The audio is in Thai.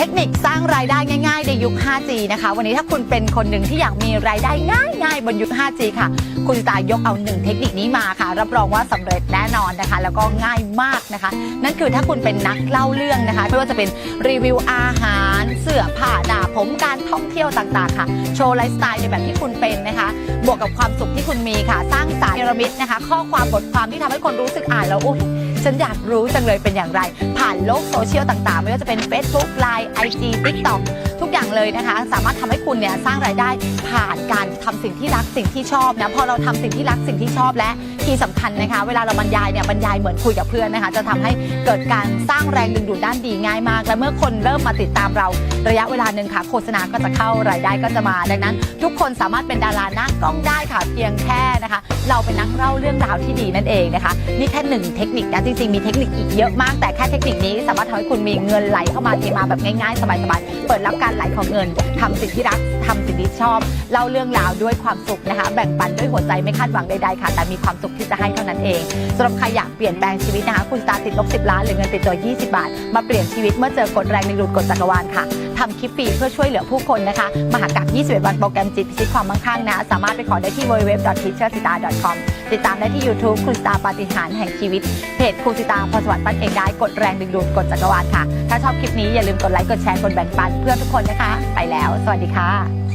เทคนิคสร้างรายได้ง่าย ๆ ในยุค 5G นะคะ วันนี้ถ้าคุณเป็นคนหนึ่งที่อยากมีรายได้ง่าย ๆ บนยุค 5G ค่ะ คุณตายกเอาหนึ่งเทคนิคนี้มาค่ะ รับรองว่าสำเร็จแน่นอนนะคะ แล้วก็ง่ายมากนะคะ นั่นคือถ้าคุณเป็นนักเล่าเรื่องนะคะ ไม่ว่าจะเป็นรีวิวอาหาร เสื้อผ้าหน้าผมการท่องเที่ยวต่างๆ ค่ะ โชว์ไลฟ์สไตล์ในแบบที่คุณเป็นนะคะ บวกกับความสุขที่คุณมีค่ะ สร้างสายพีระมิดนะคะ ข้อความบทความที่ทำให้คนรู้สึกอ่านแล้วอุ้ย ฉันอยากรู้จังเลยเป็นอย่างไร ผ่านโลกโซเชียลต่างๆ ไม่ว่าจะเป็น Facebook Line IG TikTok ทุก อย่างเลยนะคะ สามารถทำให้คุณเนี่ยสร้างรายได้ผ่านการทำสิ่งที่รักสิ่งที่ชอบนะพอเราทำสิ่งที่รักสิ่งที่ชอบและที่สำคัญนะคะ เวลาเราบรรยายเนี่ยบรรยายเหมือนคุยกับเพื่อนนะคะ จะทำให้เกิดการสร้างแรงดึงดูดด้านดีง่ายมาก และเมื่อคนเริ่มมาติดตามเราระยะเวลาหนึ่งค่ะ โฆษณาก็จะเข้ารายได้ก็จะมา ดังนั้น ทุกคนสามารถเป็นดาราหน้ากล้องได้ค่ะเพียงแค่นะคะ เราเป็นนักเล่าเรื่องราวที่ดีนั่นเองนะคะนี่แค่หนึ่งเทคนิคนะจริงๆมีเทคนิคอีกเยอะมากแต่แค่เทคนิคนี้สามารถทำให้คุณมีเงินไหลเข้ามาเทมาแบบง่ายๆสบายๆเปิดรับการไหลของเงินทำสิ่งที่รักทำสิ่งที่ชอบ เล่าเรื่องราวด้วยความสุขนะคะ แบ่งปันด้วยหัวใจไม่คาดหวังใดๆค่ะ แต่มีความสุขที่จะให้เท่านั้นเองสำหรับใครอยากเปลี่ยนแปลงชีวิตนะคะ คุณตาติดลบ 10 ล้านหรือเงินติดตัว 20 บาท มาเปลี่ยนชีวิตเมื่อเจอกฎแรงดึงดูดกฎจักรวาลค่ะทำคลิปฟรีเพื่อช่วยเหลือผู้คนนะคะ มหากรรม21 วันโปรแกรมจิตพิชิตความมั่งคั่งนะ สามารถไปขอได้ที่ www.teacherstar.com ติดตามได้ที่ YouTube คุณสตาปาฏิหาริย์แห่งชีวิต เพจครูสิตาพรสวรรค์ปั้นเองได้กดแรงดึงดูดกดจักรวาลค่ะ ถ้าชอบคลิปนี้อย่าลืมกดไลค์กดแชร์กดแบ่งปันเพื่อทุกคนนะคะ ไปแล้ว สวัสดีค่ะ